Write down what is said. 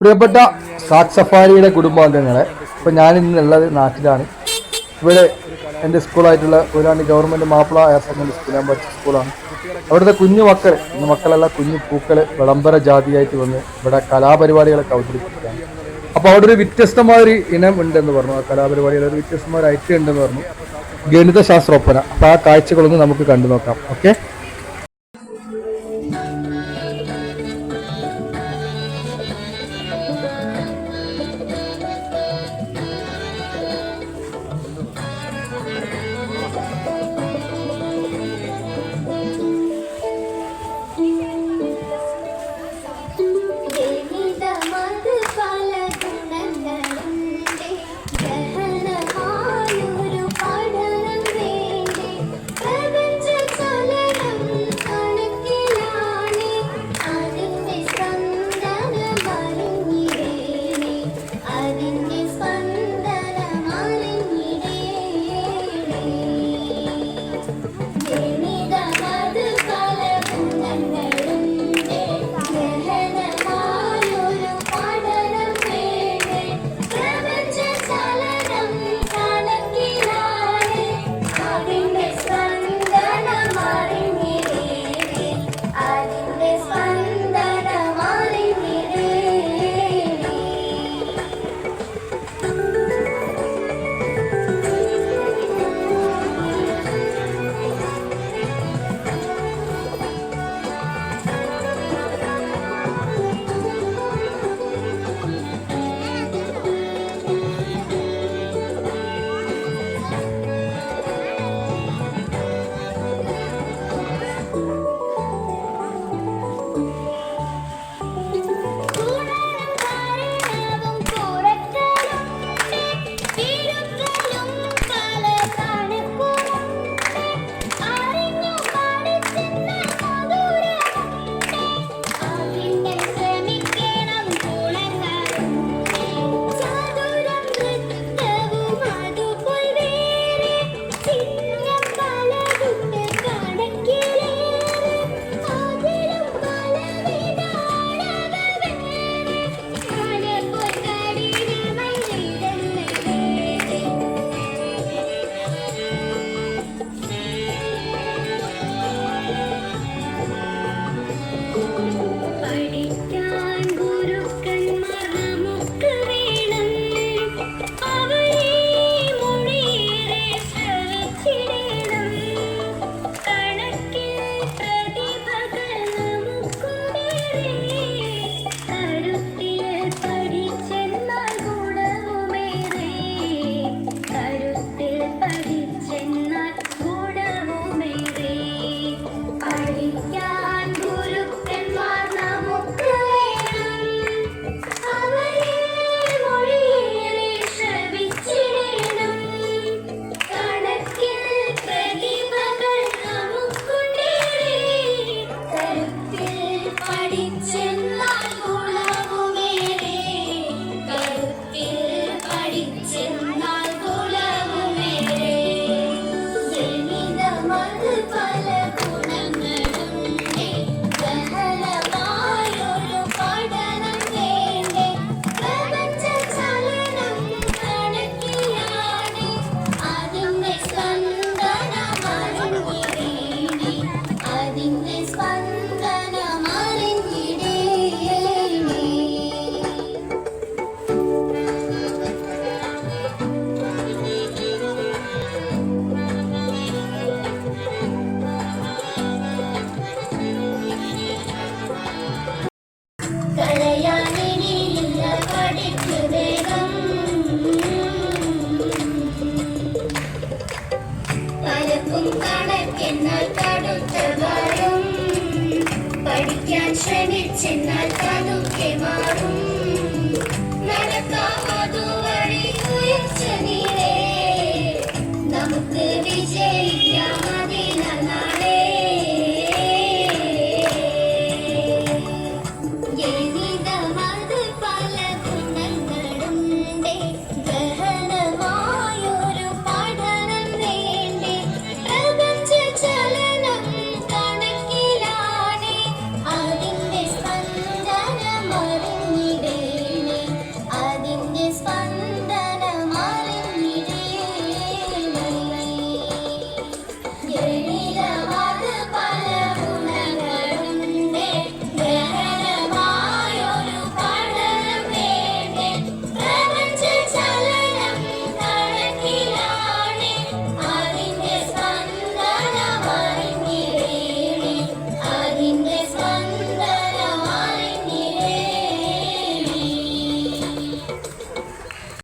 പ്രിയപ്പെട്ട സാക് സഫാരിയുടെ കുടുംബാംഗങ്ങളെ ഇപ്പോൾ ഞാൻ ഇന്നുള്ളത് നാട്ടിലാണ്. ഇവിടെ എന്റെ സ്കൂളായിട്ടുള്ള ഒരാണ്ട് government Mappila higher secondary school ഞാൻ പഠിച്ച സ്കൂളാണ്. അവിടുത്തെ കുഞ്ഞു മക്കൾ ഇന്ന് മക്കളെല്ലാം കുഞ്ഞു പൂക്കൾ വിളംബര ജാതിയായിട്ട് വന്ന് ഇവിടെ കലാപരിപാടികളൊക്കെ അവതരിപ്പിക്കുകയാണ്. അപ്പോൾ അവിടെ ഒരു വ്യത്യസ്തമായ ഒരു ഇനം ഉണ്ടെന്ന് പറഞ്ഞു. ആ കലാപരിപാടികൾ ഒരു വ്യത്യസ്തമായ ഒരു ഐറ്റം ഉണ്ടെന്ന് പറഞ്ഞു. ഗണിതശാസ്ത്രോപ്പന. അപ്പോൾ ആ കാഴ്ചകളൊന്നും നമുക്ക് കണ്ടു നോക്കാം. ഓക്കെ? Thank you. நிச்சயம்